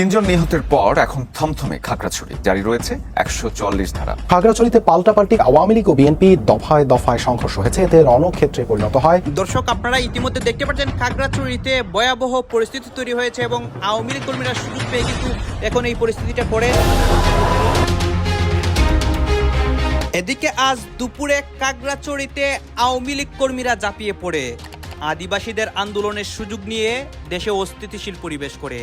তিনজন নিহতের পর এখন থমথমে খাগড়াছড়ি। জারি রয়েছে একশো চল্লিশ ধারা। খাগড়াছড়িতে পাল্টাপাল্টি আওয়ামী লীগ ও বিএনপি দফায় দফায় সংঘর্ষ হয়েছে। এতে রণক্ষেত্রে পরিণত হয়। দর্শক আপনারা ইতিমধ্যে দেখতে পাচ্ছেন খাগড়াছড়িতে ভয়াবহ পরিস্থিতি তৈরি হয়েছে এবং আওয়ামী লীগ কর্মীরা সুযোগ পেয়ে কিন্তু এখন এই পরিস্থিতিটা করে। এদিকে আজ দুপুরে কাগড়াচড়িতে আওয়ামী লীগ কর্মীরা ঝাঁপিয়ে পড়ে। আদিবাসীদের আন্দোলনের সুযোগ নিয়ে দেশে অস্থিতিশীল পরিবেশ করে।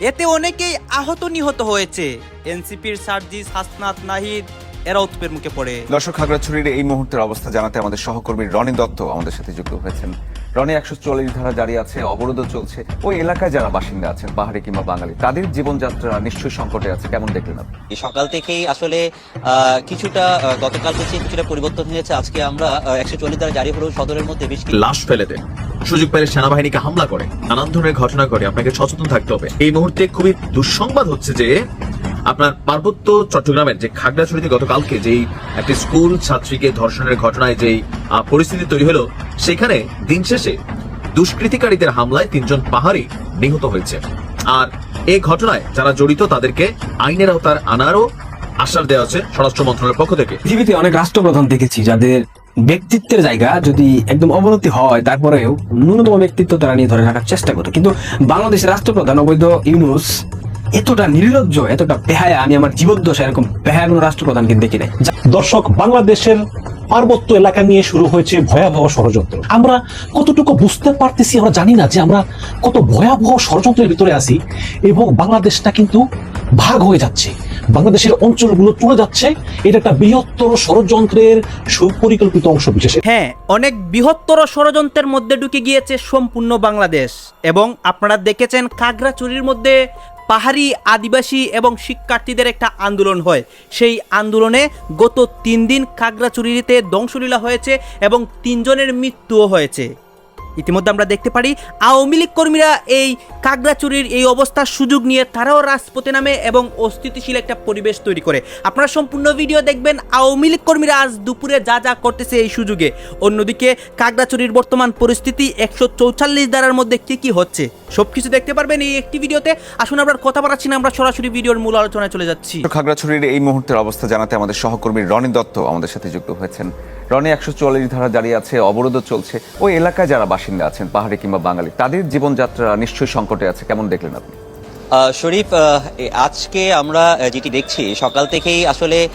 এতে অনেকেই আহত নিহত হয়েছে। এনসিপির সার্জিস, হাসনাত, নাহিদ এরা উৎপের মুখে পড়ে। দর্শক, খাগড়াছড়ির এই মুহূর্তের অবস্থা জানাতে আমাদের সহকর্মী রনি দত্ত আমাদের সাথে যুক্ত হয়েছেন। রনি একশো চল্লিশ ধারা জারি আছে অবরোধ চলছে। ওই এলাকায় যারা বাসিন্দা আছেন পাহাড়ি কিংবা বাঙালি তাদের জীবনযাত্রা নিশ্চয়ই সংকটে আছে কেমন দেখলেন আপনি? সকাল থেকেই আসলে আহ, কিছুটা গতকাল থেকে কিছুটা পরিবর্তন হয়েছে। আজকে আমরা একশো চল্লিশ দ্বারা জারি হলেও সদরের মধ্যে বেশ লাশ ফেলে দেয় সুযোগ পেলে সেনাবাহিনীকে হামলা করে। নানান ধরনের ঘটনা ঘটে। আপনাকে সচেতন থাকতে হবে। এই মুহূর্তে খুবই দুঃসংবাদ হচ্ছে যে আপনার পার্বত্য চট্টগ্রামের যে খাগড়াছড়িতে গতকালকে যেই একটি স্কুল ছাত্রীকে ধর্ষণের ঘটনায় যেই পরিস্থিতি তৈরি হলো, সেখানে দিন শেষে দুষ্কৃতিকারীদের হামলায় তিনজন পাহাড়ি নিহত হয়েছে। আর এই ঘটনায় যারা জড়িত তাদেরকে আইনের আওতার আনারও আশ্বাস দেওয়া হচ্ছে স্বরাষ্ট্র মন্ত্রণালয়ের পক্ষ থেকে। পৃথিবীতে অনেক রাষ্ট্রপ্রধান দেখেছি, যাদের ব্যক্তিত্বের জায়গা যদি একদম অবনতি হয়, তারপরেও ন্যূনতম ব্যক্তিত্ব তারা নিয়ে ধরে রাখার চেষ্টা করে। কিন্তু বাংলাদেশের রাষ্ট্রপ্রধান অবৈধ ইউনুস এতটা নির্লজ্জ এতটা বেহায়া আমি আমার জীবন জীবদ্দশা এরকম বেহায়া কোনো রাষ্ট্রপ্রধান কিন্তু দেখি নাই। দর্শক বাংলাদেশের পার্বত্য এলাকা নিয়ে শুরু হয়েছে ভয়াবহ ষড়যন্ত্র। আমরা কতটুকু বুঝতে পারতেছি আমরা জানি না যে আমরা কত ভয়াবহ ষড়যন্ত্রের ভিতরে আছি এবং বাংলাদেশটা কিন্তু ভাগ হয়ে যাচ্ছে। বাংলাদেশের অঞ্চলগুলো চলে যাচ্ছে। এটা একটা বৃহত্তর ষড়যন্ত্রের সুপরিকল্পিত অংশ বিশেষ। হ্যাঁ অনেক বৃহত্তর ষড়যন্ত্রের মধ্যে ঢুকে গিয়েছে সম্পূর্ণ বাংলাদেশ। এবং আপনারা দেখেছেন খাগড়াছড়ির মধ্যে পাহাড়ি আদিবাসী এবং শিক্ষার্থীদের একটা আন্দোলন হয়। সেই আন্দোলনে গত তিন দিন খাগড়াছড়িতে ধ্বংসলীলা হয়েছে এবং তিনজনের মৃত্যুও হয়েছে। ইতিমধ্যে আমরা দেখতে পারি, আওয়ামী লীগ কর্মীরা এই কাগড়াচুরির এই অবস্থার সুযোগ নিয়ে তারাও রাজপথে নামে এবং অস্থিতিশীল একটা পরিবেশ তৈরি করে। আপনারা সম্পূর্ণ ভিডিও দেখবেন, আওয়ামী লীগ কর্মীরা আজ দুপুরে যা যা করতেছে এই সুযোগে। অন্যদিকে কাগড়াচুরির বর্তমান পরিস্থিতি একশো চৌচল্লিশ ধারার মধ্যে কী কী হচ্ছে? সবকিছু দেখতে পারবেন এই একটি ভিডিওতে। আসুন আমরা কথা বাড়াচ্ছি না, আমরা সরাসরি ভিডিওর মূল আলোচনায় চলে যাচ্ছি। খাগড়াছড়ির এই মুহূর্তের অবস্থা জানাতে আমাদের সহকর্মী রনি দত্ত আমাদের সাথে যুক্ত হয়েছেন। রনি, একশো চুয়াল্লিশ ধারা জারি আছে অবরোধও চলছে। ওই এলাকায় যারা বাসিন্দা আছেন, পাহাড়ে কিংবা বাঙালি, তাদের জীবনযাত্রা নিশ্চয়ই সংকটে আছে, কেমন দেখলেন আপনি? শরীফ আজকে আমরা যেটি দেখছি, সকাল থেকেই আসলে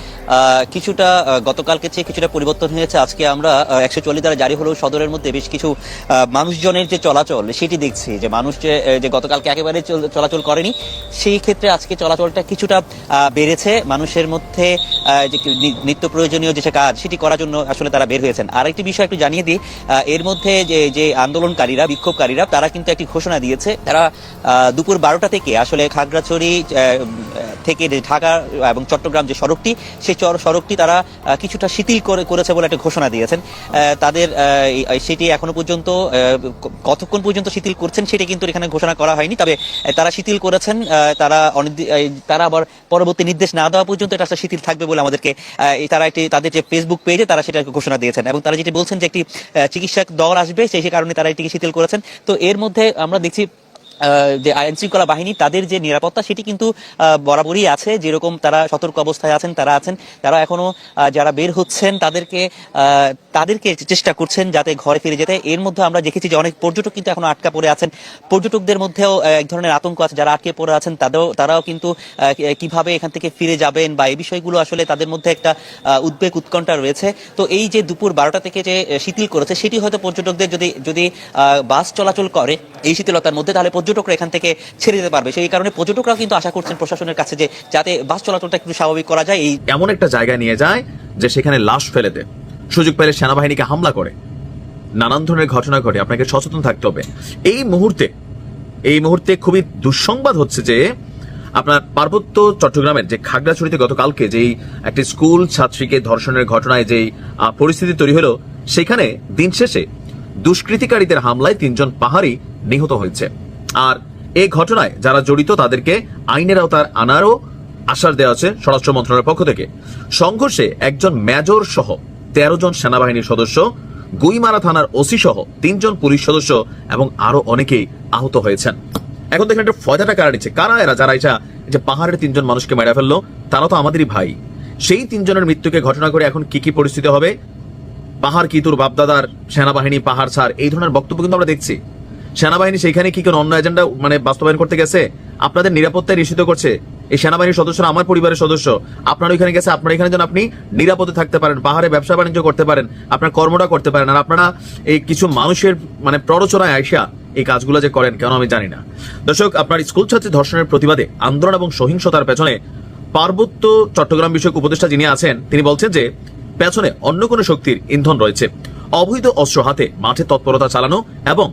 কিছুটা গতকালকে চেয়ে কিছুটা পরিবর্তন হয়েছে। আজকে আমরা একশো চল্লিশ দ্বারা জারি হলেও সদরের মধ্যে বেশ কিছু মানুষজনের যে চলাচল, সেটি দেখছি যে মানুষ যে গতকালকে একেবারে চল- চলাচল করেনি, সেই ক্ষেত্রে আজকে চলাচলটা কিছুটা বেড়েছে। মানুষের মধ্যে যে নিত্য প্রয়োজনীয় যে কাজ, সেটি করার জন্য আসলে তারা বের হয়েছেন। আর একটি বিষয় একটু জানিয়ে দিই এর মধ্যে যে যে আন্দোলনকারীরা, বিক্ষোভকারীরা, তারা কিন্তু একটি ঘোষণা দিয়েছে। তারা দুপুর বারোটা থেকে আসলে খাগড়াছড়ি থেকে ঢাকা এবং চট্টগ্রাম যে সড়কটি, সেই সড়কটি তারা কিছুটা শিথিল করে করেছে বলে একটা ঘোষণা দিয়েছেন। তাদের সেটি এখনও পর্যন্ত কতক্ষণ পর্যন্ত শিথিল করছেন সেটি কিন্তু এখানে ঘোষণা করা হয়নি। তবে তারা শিথিল করেছেন তারা তারা আবার পরবর্তী নির্দেশ না দেওয়া পর্যন্ত এটা শিথিল থাকবে বলে আমাদেরকে তারা একটি তাদের যে ফেসবুক পেজে তারা সেটা ঘোষণা দিয়েছেন। এবং তারা যেটি বলছেন যে একটি চিকিৎসক দল আসবে, সেই কারণে তারা এটিকে শিথিল করেছেন। তো এর মধ্যে আমরা দেখছি যে আইন শৃঙ্খলা বাহিনী, তাদের যে নিরাপত্তা, সেটি কিন্তু বরাবরই আছে। যেরকম তারা সতর্ক অবস্থায় আছেন, তারা আছেন। তারা এখনও যারা বের হচ্ছেন, তাদেরকে তাদেরকে চেষ্টা করছেন যাতে ঘরে ফিরে যেতে। এর মধ্যে আমরা দেখেছি যে অনেক পর্যটক কিন্তু এখনও আটকা পড়ে আছেন। পর্যটকদের মধ্যেও এক ধরনের আতঙ্ক আছে। যারা আটকে পড়ে আছেন, তাদেরও, তারাও কিন্তু কীভাবে এখান থেকে ফিরে যাবেন বা এই বিষয়গুলো আসলে তাদের মধ্যে একটা উদ্বেগ, উৎকণ্ঠা রয়েছে। তো এই যে দুপুর বারোটা থেকে যে শিথিল করেছে, সেটি হয়তো পর্যটকদের যদি যদি বাস চলাচল করে এই শীতলতার মধ্যে, তাহলে পর্যটকরা এখান থেকে ছেড়ে যেতে পারবে। সেই কারণে পর্যটকরাও কিন্তু আশা করছেন প্রশাসনের কাছে যে, যাতে বাস চলাচলটা একটু স্বাভাবিক করা যায়। এই এমন একটা জায়গায় নিয়ে যায় যে সেখানে লাশ ফেলে দেয়। সুযোগ পেলে সেনাবাহিনীকে হামলা করে। নানান ধরনের ঘটনা ঘটে। আপনাকে সচেতন থাকতে হবে। এই মুহূর্তে এই মুহূর্তে খুবই দুঃসংবাদ হচ্ছে যে, আপনার পার্বত্য চট্টগ্রামের যে খাগড়াছড়িতে গতকালকে যেই একটি স্কুল ছাত্রীকে ধর্ষণের ঘটনায় যেই পরিস্থিতি তৈরি হলো, সেখানে দিন শেষে দুষ্কৃতিকারীদের হামলায় তিনজন পাহাড়ি নিহত হয়েছে। আর এই ঘটনায় যারা জড়িত, তাদেরকে আইনের আওতার আনারও আশ্বাস দেওয়া আছে স্বরাষ্ট্র মন্ত্রণালয়ের পক্ষ থেকে। সংঘর্ষে একজন মেজর সহ তেরো জন সেনাবাহিনীর সদস্য, গুইমারা থানার ওসি সহ তিনজন পুলিশ সদস্য এবং আরও অনেকেই আহত হয়েছেন। এখন দেখেন একটা ফয়দাটা কারা নিচ্ছে? কারা এরা? যারা এটা যে পাহাড়ের তিনজন মানুষকে মেরে ফেলল, তারা তো আমাদেরই ভাই। সেই তিনজনের মৃত্যুকে ঘটনা করে এখন কি কি পরিস্থিতি হবে? পাহাড় কি তোর বাপদাদার সেনাবাহিনী, পাহাড় ছাড়, এই ধরনের বক্তব্য কিন্তু আমরা দেখছি। সেনাবাহিনী সেখানে কি কোনো অন্য এজেন্ডা মানে বাস্তবায়ন করতে গেছে? আপনাদের নিরাপত্তায় নিশ্চিত করছে। এই সেনাবাহিনীর সদস্যরা আমার পরিবারের সদস্য। আপনার ওইখানে গেছে, আপনার এখানে যেন আপনি নিরাপদে থাকতে পারেন, পাহাড়ে ব্যবসা বাণিজ্য করতে পারেন, আপনার কর্মটা করতে পারেন। আর আপনারা এই কিছু মানুষের মানে প্ররোচনায় আইসা এই কাজগুলো যে করেন, কেন আমি জানি না। দর্শক, আপনার স্কুল ছাত্রী ধর্ষণের প্রতিবাদে আন্দোলন এবং সহিংসতার পেছনে পার্বত্য চট্টগ্রাম বিষয়ক উপদেষ্টা যিনি আছেন, তিনি বলছেন যে পেছনে অন্য কোনো শক্তির ইন্ধন রয়েছে। অবৈধ অস্ত্র হাতে মাঠে তৎপরতা চালানো এবং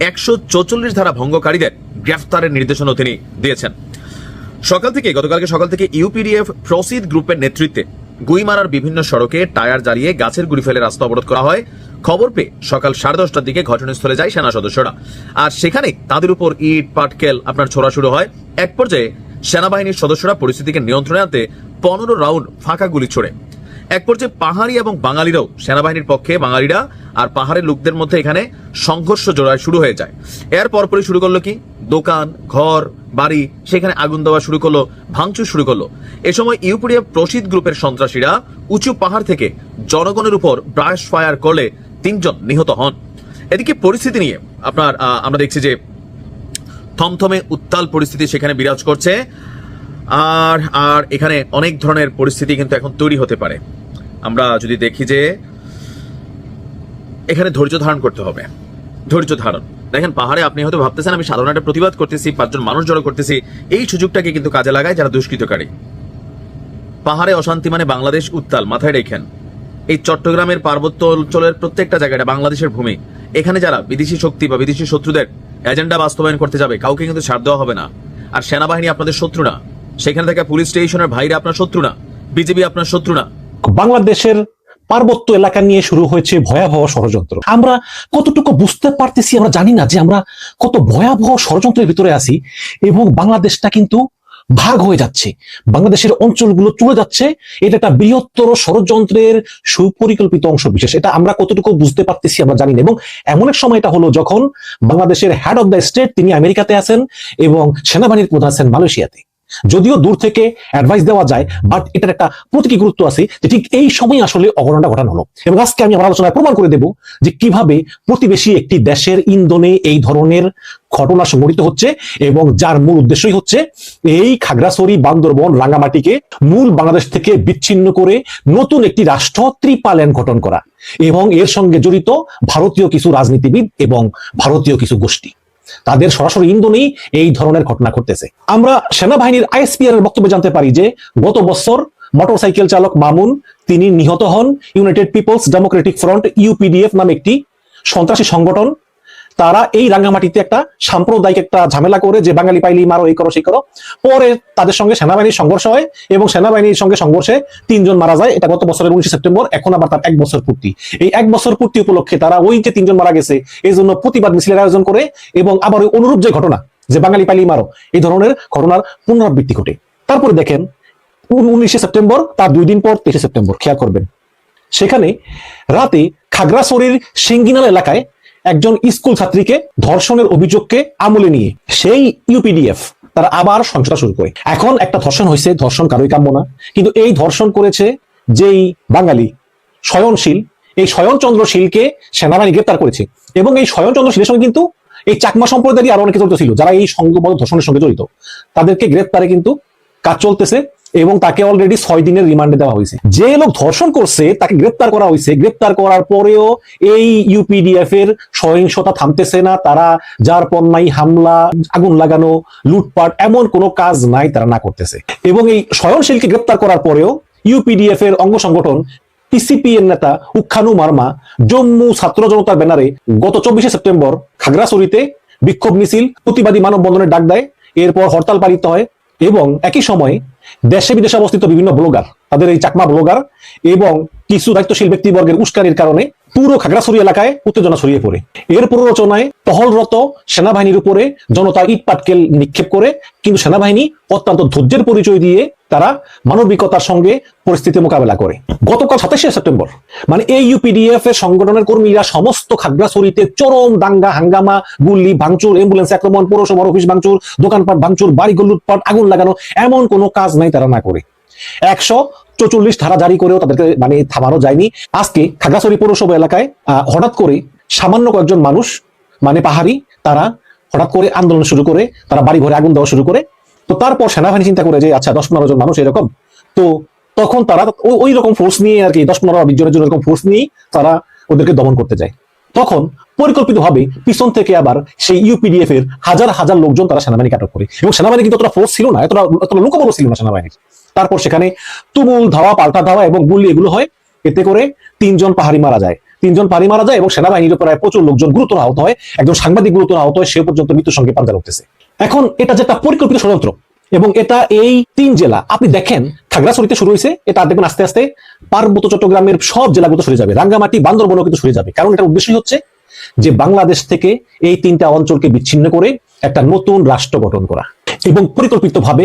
একশো চৌচল্লিশ ধারা ভঙ্গকারীদের গ্রেফতারের নির্দেশনা তিনি দিয়েছেন। সকাল থেকে, গতকালকে সকাল থেকে ইউপিডিএফ প্রসিদ গ্রুপের নেতৃত্বে গুইমারার বিভিন্ন সড়কে টায়ার জ্বালিয়ে গাছের গুড়ি ফেলে রাস্তা অবরোধ করা হয়। খবর পেয়ে সকাল সাড়ে দশটার দিকে ঘটনাস্থলে যায় সেনা সদস্যরা। আর সেখানে তাদের উপর ইট, পাটকেল আপনার ছোড়া শুরু হয়। এক পর্যায়ে সেনাবাহিনীর সদস্যরা পরিস্থিতিকে নিয়ন্ত্রণে আনতে পনেরো রাউন্ড ফাঁকা গুলি ছোড়ে। এক পর্যায়ে পাহাড়ি এবং বাঙালিরাও সেনাবাহিনীর পক্ষে বাঙালিরা আর পাহাড়ের লোকদের মধ্যে এখানে সংঘর্ষ জোড়ায় শুরু হয়ে যায়। এর পরপরই শুরু করল কি? দোকান, ঘর, বাড়ি, সেখানে আগুন দেওয়া শুরু করল, ভাঙচুর শুরু করল। এ সময় ইউপিডিএফ প্রসিদ গ্রুপের সন্ত্রাসীরা উঁচু পাহাড় থেকে জনগণের উপর ব্রাশ ফায়ার করলে তিনজন নিহত হন। এদিকে পরিস্থিতি নিয়ে আপনার আমরা দেখছি যে থমথমে উত্তাল পরিস্থিতি সেখানে বিরাজ করছে। আর আর এখানে অনেক ধরনের পরিস্থিতি কিন্তু এখন তৈরি হতে পারে। আমরা যদি দেখি যে এখানে ধৈর্য ধারণ করতে হবে। ধৈর্য ধারণ। দেখেন, পাহাড়ে আপনি হয়তো ভাবতেছেন, আমি সাধারণ একটা প্রতিবাদ করতেছি, পাঁচজন মানুষ জড়ো করতেছি। এই সুযোগটাকে কিন্তু কাজে লাগায় যারা দুষ্কৃতকারী। পাহাড়ে অশান্তি মানে বাংলাদেশ উত্তাল, মাথায় রেখেন। এই চট্টগ্রামের পার্বত্য অঞ্চলের প্রত্যেকটা জায়গাটা বাংলাদেশের ভূমি। এখানে যারা বিদেশি শক্তি বা বিদেশি শত্রুদের এজেন্ডা বাস্তবায়ন করতে যাবে, কাউকে কিন্তু ছাড় দেওয়া হবে না। আর সেনাবাহিনী আপনাদের শত্রু না। সেখানে থাকা পুলিশ স্টেশনের ভাইরা আপনার শত্রু না। বিজেপি আপনার শত্রু না। বাংলাদেশের পার্বত্য এলাকা নিয়ে শুরু হয়েছে ভয়াবহ ষড়যন্ত্র। আমরা কতটুকু বুঝতে পারতেছি আমরা জানি না যে আমরা কত ভয়াবহ ষড়যন্ত্রের ভিতরে আছি এবং বাংলাদেশটা কিন্তু ভাগ হয়ে যাচ্ছে। বাংলাদেশের অঞ্চলগুলো চলে যাচ্ছে। এটা একটা বৃহত্তর ষড়যন্ত্রের সুপরিকল্পিত অংশ বিশেষ। এটা আমরা কতটুকু বুঝতে পারতেছি আমরা জানি না এবং এমন এক সময় এটা হলো যখন বাংলাদেশের হেড অফ দ্য স্টেট তিনি আমেরিকাতে আছেন এবং সেনাবাহিনীর প্রধান আছেন মালয়েশিয়াতে। যদিও দূর থেকে অ্যাডভাইস দেওয়া যায় বাট এটার একটা প্রতীকী গুরুত্ব আছে যে ঠিক এই সময় আসলে অঘটনটা ঘটানো হলো। এবং আজকে আমি আমার আলোচনায় প্রমাণ করে দেব যে কীভাবে প্রতিবেশী একটি দেশের ইন্ধনে এই ধরনের ঘটনা সংঘটিত হচ্ছে এবং যার মূল উদ্দেশ্যই হচ্ছে এই খাগড়াছড়ি, বান্দরবন, রাঙ্গামাটিকে মূল বাংলাদেশ থেকে বিচ্ছিন্ন করে নতুন একটি রাষ্ট্র ত্রিপালন গঠন করা এবং এর সঙ্গে জড়িত ভারতীয় কিছু রাজনীতিবিদ এবং ভারতীয় কিছু গোষ্ঠী। তাদের সরাসরি ইন্ধনেই এই ধরনের ঘটনা ঘটতেছে। আমরা সেনাবাহিনীর আইএসপিআর এর বক্তব্যে জানতে পারি যে, গত বছর মোটরসাইকেল চালক মামুন, তিনি নিহত হন United Peoples Democratic Front UPDF নামে একটি সন্ত্রাসী সংগঠন। তারা এই রাঙ্গামাটিতে একটা সাম্প্রদায়িক একটা ঝামেলা করে যে বাঙালি পাইলি মারো, এই করো, সেই করো। পরে তাদের সঙ্গে সেনাবাহিনীর সংঘর্ষ হয় এবং সেনাবাহিনীর সঙ্গে সংঘর্ষে তিনজন মারা যায়। এটা গত বছরের উনিশে সেপ্টেম্বর, এখন আবার তার এক বছর পূর্তি। এই এক বছর পূর্তি উপলক্ষে তারা ওই যে তিনজন মারা গেছে, এই জন্য প্রতিবাদ মিছিলের আয়োজন করে এবং আবার ওই অনুরূপ যে ঘটনা, যে বাঙালি পাইলি মারো, এই ধরনের ঘটনার পুনরাবৃত্তি ঘটে। তারপরে দেখেন উনিশে সেপ্টেম্বর, তার দুই দিন পর তেইশে সেপ্টেম্বর, খেয়াল করবেন। সেখানে রাতে খাগড়াছড়ির সিঙ্গিনাল এলাকায় একজন স্কুল ছাত্রীকে ধর্ষণের অভিযোগকে আমলে নিয়ে। সেই ইউপিডিএফ তারা আবার সহিংসতা শুরু করে। এখন একটা ধর্ষণ হয়েছে, ধর্ষণ কারোই কাম্য না। কিন্তু এই ধর্ষণ করেছে যেই বাঙালি স্বয়নশীল এই স্বয়নচন্দ্র শীলকে সেনাবাহিনী গ্রেপ্তার করেছে। এবং এই স্বয়নচন্দ্র শীলের সঙ্গে কিন্তু এই চাকমা সম্প্রদায়েরই আরও অনেকে জড়িত ছিল, যারা এই সংঘবদ্ধ ধর্ষণের সঙ্গে জড়িত। তাদেরকে গ্রেপ্তারে কিন্তু কাজ চলতেছে এবং তাকে অলরেডি ছয় দিনের রিমান্ডে দেওয়া হয়েছে। যে লোক ধর্ষণ করছে, তাকে গ্রেপ্তার করা হয়েছে। গ্রেপ্তার করার পরেও এই ইউপিডিএফ এর সহিংসতা থামতেছে না। তারা যার পণ্যায় হামলা, আগুন লাগানো, লুটপাট এমন কোনো কাজ নাই তারা না করতেছে। এবং এই স্বয়ংশীলকে গ্রেপ্তার করার পরেও ইউপিডিএফ এর অঙ্গ সংগঠন পিসিপি এর নেতা উখানু মার্মা জম্মু ছাত্র জনতার ব্যানারে গত চব্বিশে সেপ্টেম্বর খাগড়াছড়িতে বিক্ষোভ মিছিল, প্রতিবাদী মানববন্ধনের ডাক দেয়। এরপর হরতাল পালিত হয়। এবং একই সময়ে দেশে বিদেশে অবস্থিত বিভিন্ন ব্লগার, তাদের এই চাকমা ব্লগার এবং কিছু দায়িত্বশীল ব্যক্তিবর্গের উস্কানির কারণে পুরো খাগড়াছড়ি এলাকায় উত্তেজনা ছড়িয়ে পড়ে। এর প্ররোচনায় টহলরত সেনাবাহিনীর উপরে জনতা ইট পাটকেল নিক্ষেপ করে, কিন্তু সেনাবাহিনী অত্যন্ত ধৈর্যের পরিচয় দিয়ে তারা মানবিকতার সঙ্গে পরিস্থিতি মোকাবেলা করে। গতকাল সাতাশে সেপ্টেম্বর মানে এই ইউপিডিএফ এর সংগঠনের কর্মীরা সমস্ত খাগড়াছড়িতে চরম দাঙ্গা, হাঙ্গামা গুল্লি ভাঙচুর, অ্যাম্বুলেন্স আক্রমণ পৌরসভার অফিস ভাঙচুর, দোকানপাট ভাঙচুর, বাড়িঘর লুটপাট, আগুন লাগানো, এমন কোনো কাজ নাই তারা না করে। একশো চৌচল্লিশ ধারা জারি করেও তাদেরকে মানে থামানো যায়নি। আজকে খাগড়াছড়ি পৌরসভা এলাকায় হঠাৎ করে সামান্য কয়েকজন মানুষ মানে পাহাড়ি, তারা হঠাৎ করে আন্দোলন শুরু করে, তারা বাড়ি ঘরে আগুন দেওয়া শুরু করে। তো তারপর সেনাবাহিনী চিন্তা করে যে আচ্ছা দশ পনেরো জন মানুষ এরকম। তো তখন তারা ওই- ওই রকম ফোর্স নিয়ে আর কি দশ পনেরো বিশ জনের জন্য এরকম ফোর্স নিয়ে তারা ওদেরকে দমন করতে যায়। তখন পরিকল্পিতভাবে পিছন থেকে আবার সেই ইউপিডিএফ এর হাজার হাজার লোকজন তারা সেনাবাহিনীকে আটক করে। এবং সেনাবাহিনী কিন্তু অতটা ফোর্স ছিল না, এতটা এতটা লোকবল ছিল না সেনাবাহিনীর। তারপর সেখানে তুমুল ধাওয়া, পাল্টা ধাওয়া এবং গুলি এগুলো হয়। এতে করে তিনজন পাহাড়ি মারা যায়। তিনজন পাহাড়ি মারা যায় এবং সেনাবাহিনীর উপর প্রচুর লোকজন গুরুতর আহত হয়। একজন সাংবাদিক গুরুতর আহত হয় সে পর্যন্ত মৃত্যুর সঙ্গে পাঞ্জা উঠতেছে এখন এটা যেটা পরিকল্পিত ষড়যন্ত্র এবং এটা এই তিন জেলা, আপনি দেখেন, খাগড়াছড়িতে শুরু হয়েছে, এটা দেখবেন আস্তে আস্তে পার্বত্য চট্টগ্রামের সব জেলাগুলো সরে যাবে। রাঙ্গামাটি, বান্দরবনও কিন্তু সরে যাবে। কারণ এটার উদ্দেশ্যই হচ্ছে যে বাংলাদেশ থেকে এই তিনটা অঞ্চলকে বিচ্ছিন্ন করে একটা নতুন রাষ্ট্র গঠন করা এবং পরিকল্পিতভাবে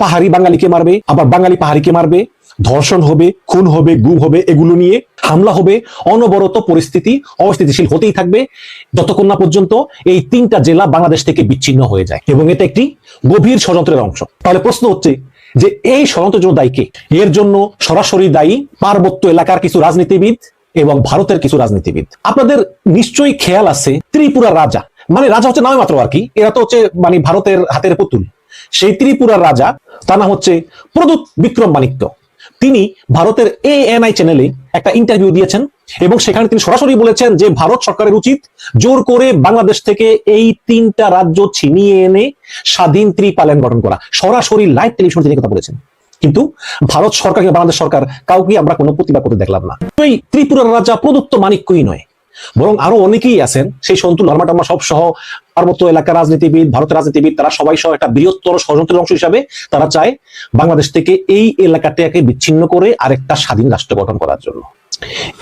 পাহাড়ি বাঙালিকে মারবে, আবার বাঙালি পাহাড়িকে মারবে? ধর্ষণ হবে, খুন হবে, গুম হবে, এগুলো নিয়ে হামলা হবে, অনবরত পরিস্থিতি অস্থিতিশীল হতেই থাকবে। যতক্ষণ না পর্যন্ত এই তিনটা জেলা বাংলাদেশ থেকে বিচ্ছিন্ন হয়ে যায় এবং এটা একটি গভীর ষড়যন্ত্রের অংশ। তাহলে প্রশ্ন হচ্ছে যে এই ষড়যন্ত্রের জন্য এর জন্য সরাসরি দায়ী পার্বত্য এলাকার কিছু রাজনীতিবিদ এবং ভারতের কিছু রাজনীতিবিদ। আপনাদের নিশ্চয়ই খেয়াল আছে ত্রিপুরার রাজা মানে রাজা হচ্ছে নামে মাত্র আর কি, এরা তো হচ্ছে মানে ভারতের হাতের পুতুল। সেই ত্রিপুরার রাজা, তার নাম হচ্ছে প্রদূত বিক্রম মানিক্য তিনি ভারতের এএনআই চ্যানেলে একটা ইন্টারভিউ দিয়েছেন এবং সেখানে তিনি সরাসরি বলেছেন যে ভারত সরকারের উচিত জোর করে বাংলাদেশ থেকে এই তিনটা রাজ্য ছিনিয়ে এনে স্বাধীন ত্রিপালন গঠন করা। সরাসরি লাইভ টেলিভিশন তিনি কথা বলেছেন। কিন্তু ভারত সরকার কিংবা বাংলাদেশ সরকার কাউকে আমরা কোনো প্রতিবাদ করতে দেখলাম না। ওই ত্রিপুরার রাজা প্রদত্ত মানিক্যই নয়। বরং আরও অনেকেই আছেন, সেই সন্তু লর্মা টর্মা সব সহ পার্বত্য এলাকার রাজনীতিবিদ, ভারতের রাজনীতিবিদ, তারা সবাই সহ একটা বৃহত্তর ষড়যন্ত্রের অংশ হিসাবে তারা চায় বাংলাদেশ থেকে এই এলাকাটাকে বিচ্ছিন্ন করে আরেকটা স্বাধীন রাষ্ট্র গঠন করার জন্য।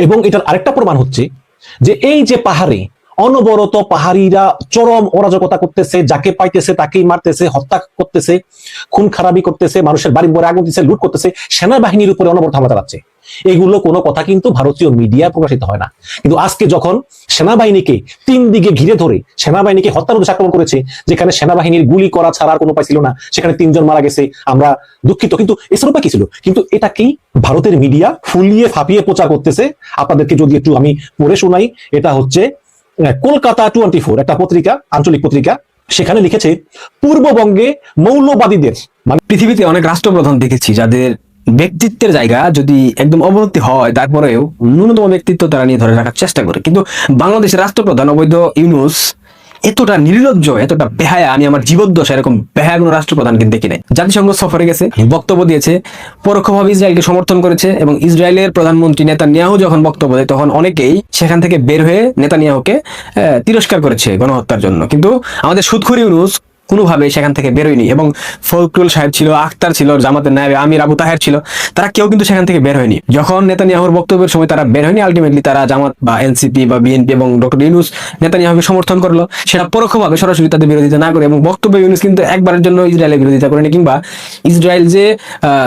এবং এটার আরেকটা প্রমাণ হচ্ছে যে এই যে পাহাড়ে অনবরত পাহাড়িরা চরম অরাজকতা করতেছে, যাকে পাইতেছে তাকেই মারতেছে, হত্যা করতেছে, খুন খারাপি করতেছে, মানুষের বাড়ি বরে আগুন দিচ্ছে লুট করতেছে, সেনাবাহিনীর উপরে অনবরত হামলা চালাচ্ছে। এগুলো কোনো কথা কিন্তু ভারতীয় মিডিয়া প্রকাশিত হয় না। কিন্তু আজকে যখন সেনাবাহিনীকে তিন দিকে ঘিরে ধরে সেনাবাহিনীকে হত্যার উদ্দেশ্যে আক্রমণ করেছে, যেখানে সেনাবাহিনীর গুলি করা ছাড়া কোনো উপায় ছিল না, সেখানে তিনজন মারা গেছে, আমরা দুঃখিত। কিন্তু এছাড়া উপায় কি ছিল? কিন্তু এটাকেই ভারতের মিডিয়া ফুলিয়ে ফাঁপিয়ে প্রচার করতেছে। আপনাদেরকে যদি একটু আমি পড়ে শোনাই, এটা হচ্ছে কলকাতা টোয়েন্টি ফোর, একটা পত্রিকা, আঞ্চলিক পত্রিকা, সেখানে লিখেছে, পূর্ববঙ্গে মৌলবাদীদের মানে পৃথিবীতে অনেক রাষ্ট্রপ্রধান দেখেছি, যাদের ব্যক্তিত্বের জায়গা যদি একদম অবনতি হয়, তারপরেও ন্যূনতম ব্যক্তিত্ব তারা নিয়ে ধরে রাখার চেষ্টা করে। কিন্তু বাংলাদেশের রাষ্ট্রপ্রধান অবৈধ ইউনুস এতটা নির্লজ্জ, এতটা বেহায়া, আমি আমার জীবদ্দশা এরকম বেহায়া কোনো রাষ্ট্রপ্রধান কিন্তু দেখি নাই। জাতিসংঘ সফরে গেছে, বক্তব্য দিয়েছে, পরোক্ষভাবে ইসরায়েলকে সমর্থন করেছে এবং ইসরায়েলের প্রধানমন্ত্রী নেতানিয়াহু যখন বক্তব্য দেয়, তখন অনেকেই সেখান থেকে বের হয়ে নেতানিয়াহুকে তিরস্কার করেছে গণহত্যার জন্য। কিন্তু আমাদের সুদখুরি ইউনুস কোনোভাবে সেখান থেকে বেরোয়নি। এবং ফখরুল সাহেব ছিল, আখতার ছিল, জামাতের নায়বে আমির আবু তাহের ছিল, তারা কেউ কিন্তু সেখান থেকে বের হয়নি। যখন নেতানিয়াহুর বক্তব্যের সময় তারা বের হয়নি আলটিমেটলি তারা জামাত বা এনসিপি বা বিএনপি এবং ডক্টর ইউনুস নেতানিয়াহুকে সমর্থন করল। সেটা পরোক্ষভাবে সরাসরি তাদের বিরোধিতা না করে এবং বক্তব্য ইউনুস কিন্তু একবারের জন্য ইসরায়েলের বিরোধিতা করেনি কিংবা ইসরায়েল যে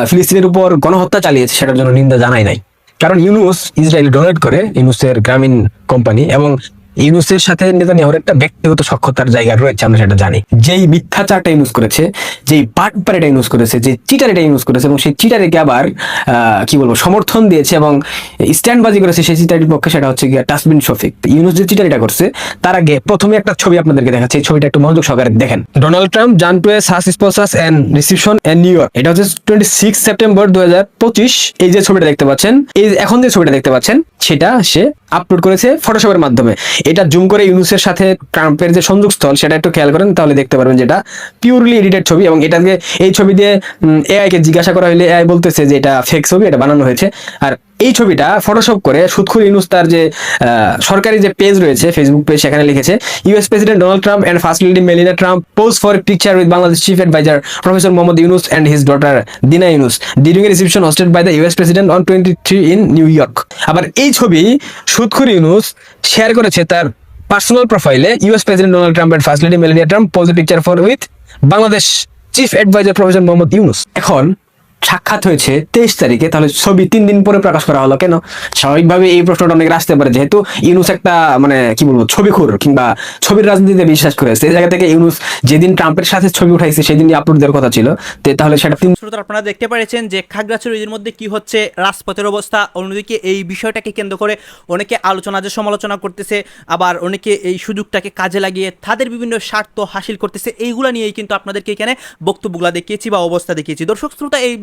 ফিলিস্তিনের উপর গণহত্যা চালিয়েছে সেটার জন্য নিন্দা জানাই নাই। কারণ ইউনুস ইসরায়েল ডোনেট করে ইউনুসের গ্রামীণ কোম্পানি এবং ইউনুসের সাথে নেতানিয়াহুর একটা ব্যক্তিগত সক্ষতার জায়গা রয়েছে, আমরা সেটা জানি। যেই মিথ্যাচারটা ইউজ করেছে, যেই বাটপারেটা ইউজ করেছে যে চিটারিটা ইউজ করেছে এবং সেই চিটারিকে আবার কি বলব, সমর্থন দিয়েছে এবং স্ট্যান্ডবাজি করেছে সেই চিটারির পক্ষে, সেটা হচ্ছে গিয়ে টাসবিন শফিক। ইউনুস যে চিটারিটা করছে, তার আগে প্রথমে একটা ছবি আপনাদেরকে দেখাচ্ছে, এই ছবিটা একটু মনোযোগ সহকারে দেখেন। ডোনাল্ড ট্রাম্প, জান টু সাস স্পোসাস and reception and New York. এটা হচ্ছে টোয়েন্টি সিক্স সেপ্টেম্বর দু হাজার পঁচিশ। এই যে ছবিটা দেখতে পাচ্ছেন, এই এখন যে ছবিটা দেখতে পাচ্ছেন, সেটা সে আপলোড করেছে ফটোশপের মাধ্যমে। এটা জুম করে ইউনুসের সাথে ট্রাম্পের যে সংযোগস্থল সেটা একটু খেয়াল করেন, তাহলে দেখতে পারবেন যেটা পিওরলি এডিটেড ছবি এবং এটাকে, এই ছবি দিয়ে এআই কে জিজ্ঞাসা করা হলে এআই বলতেছে যে এটা ফেক ছবি, এটা বানানো হয়েছে। আর এই ছবিটা ফটোশপ করে সুৎখুর ইউনুস তার যে সরকারি যে পেজ রয়েছে ফেসবুক পেজ সেখানে লিখেছে US president Donald Trump and first lady Melania Trump pose for picture with Bangladesh chief adviser professor Muhammad Yunus and his daughter Dina Yunus during a reception hosted by the US president on twenty three in New York আবার এই ছবি সুৎখুর Yunus share করেছে তার personal প্রোফাইলে US president Donald Trump and first lady Melania Trump pose picture for with Bangladesh chief adviser professor Muhammad Yunus এখন সাক্ষাৎ হয়েছে তেইশ তারিখে, তাহলে ছবি তিন দিন পরে প্রকাশ করা হলো। কেন? স্বাভাবিকভাবে এই প্রশ্নটা অনেক আসতে পারে। যেহেতু ইউনুস একটা মানে কি বলব, ছবিখোর কিংবা ছবির রাজনীতিতে বিশ্বাস করে। সেই জায়গা থেকে ইউনুস যেদিন ট্রাম্পের সাথে ছবি উঠাইছে সেদিন আপলোড দেওয়ার কথা ছিল। তাহলে সেটা তিন শ্রোতা আপনারা দেখতে পেরেছেন যে খাগড়াছড়ির মধ্যে কি হচ্ছে, রাজপথের অবস্থা। অন্যদিকে এই বিষয়টাকে কেন্দ্র করে অনেকে আলোচনা, যে সমালোচনা করতেছে, আবার অনেকে এই সুযোগটাকে কাজে লাগিয়ে তাদের বিভিন্ন স্বার্থ হাসিল করতেছে। এইগুলা নিয়েই কিন্তু আপনাদেরকে এখানে বক্তব্যগুলো দেখিয়েছি বা অবস্থা দেখিয়েছি। দর্শক, শ্রোতা, এই